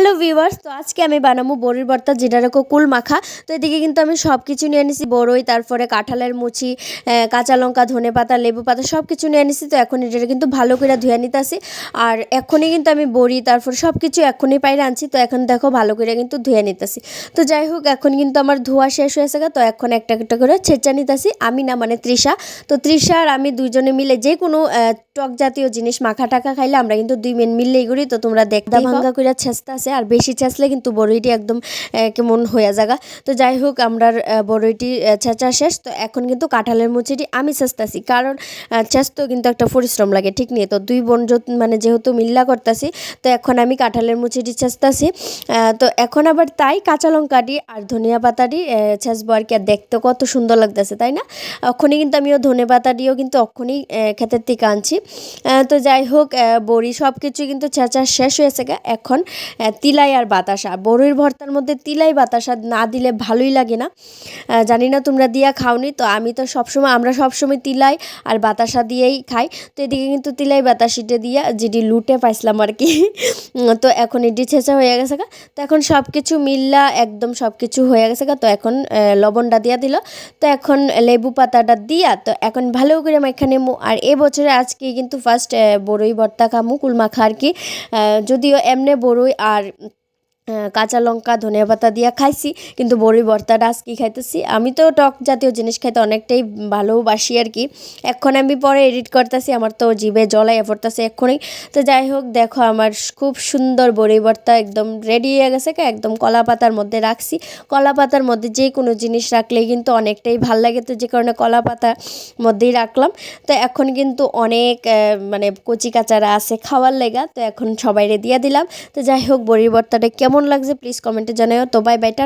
Hello viewers তো আজকে আমি বানাবো বড়ির ভর্তা যেটা রাখো কুল মাখা। তো এদিকে কিন্তু আমি সব কিছু নিয়ে নিছি বড়ই তারপরে কাঁঠালের মুচি কাঁচা লঙ্কা ধনে পাতা লেবু পাতা সব কিছু নিয়ে নিছি। তো এখন এটা কিন্তু ভালো করে ধুয়ে নিতেছি। আর এখনই কিন্তু আমি বড়ি তারপর সব কিছু এখনই পাইরে আনছি। তো এখন দেখো ভালো করে কিন্তু ধুয়ে নিতেছি। তো যাই হোক এখন কিন্তু আমার ধোয়া শেষ হয়েছে গা, তো এখন একটা একটা করে ছেঁচা নিতেছি। আমি না মানে তৃষা। তো তৃষা আর আমি দুইজনে মিলে যে কোনো টক জাতীয় জিনিস মাখা টাকা খাইলে আমরা কিন্তু দুই মিনিট মিললেই করি। তো তোমরা দেখতে ভাঙ্গা করে ছেঁচতে আছে আর বেশি ছেঁচলে কিন্তু বড়ইটি একদম কেমন হয়ে যাগা তো যাই হোক আমরা বড়ইটি ছেঁচা শেষ। তো এখন কিন্তু কাঁঠালের মুচিটি আমি ছেঁচতেছি কারণ ছেঁচতেও কিন্তু একটা পরিশ্রম লাগে, ঠিক নিয়ে। তো দুই বোন মানে যেহেতু মিল্লা করতেছি, তো এখন আমি কাঁঠালের মুচিটি ছেঁচতেছি তো এখন আবার তাই কাঁচা লঙ্কাটি আর ধনিয়া পাতাটি ছেঁচবো আর কি। আর দেখতে কত সুন্দর লাগতেছে, তাই না? অক্ষণই কিন্তু আমিও ধনে পাতাটিও কিন্তু অক্ষণই ক্ষেতের থেকে আনছি। তো যাই হোক বড়ি সব কিছু কিন্তু ছেঁচা শেষ হয়েছে গা এখন তিলাই আর বাতাসা। বড়ির ভর্তার মধ্যে তিলাই বাতাসা না দিলে ভালোই লাগে না। জানি না তোমরা দিয়া খাওনি, তো আমি তো সবসময় আমরা সবসময় তিলাই আর বাতাসা দিয়েই খাই। তো এদিকে কিন্তু তিলাই বাতাসিটে দিয়া যেটি লুটে পাইছিলাম আর কি। তো এখন এটি ছেঁচা হয়ে গেছে গা। তো এখন সব কিছু মিল্লা, একদম সব কিছু হয়ে গেছে গা। তো এখন লবণটা দিয়া দিল। তো এখন লেবু পাতাটা দিয়া, তো এখন ভালো করে মাখা নেব আর এ বছরে আজকে কিন্তু ফার্স্ট বড়ই ভর্তা খামু কুল মাখা আর কি। যদিও এমনি বড়ই আর আর কাঁচা লঙ্কা, ধনিয়া পাতা দিয়া খাইছি, কিন্তু বড়ি ভর্তাটা আজকে খাইতেছি। আমি তো টক জাতীয় জিনিস খাইতে অনেকটাই ভালোবাসি আর কি। এখন আমি পরে এডিট করতেছি, আমার তো জিভে জলাই পড়তেছে এক্ষুনি। তো যাই হোক, দেখো আমার খুব সুন্দর বড়ি ভর্তা একদম রেডি হয়ে গেছে একদম কলা পাতার মধ্যে রাখছি। কলা পাতার মধ্যে যে কোনো জিনিস রাখলেই কিন্তু অনেকটাই ভালো লাগে। তো যে কারণে কলা পাতার মধ্যেই রাখলাম। তো এখন কিন্তু অনেক মানে কচি কাচারা আছে খাওয়ার লেগা। তো এখন সবাইরে দিয়ে দিলাম। তো যাই হোক বড়ির ভর্তাটা কেমন লাগছে প্লিজ কমেন্টে জানাও তো বাই বাইটা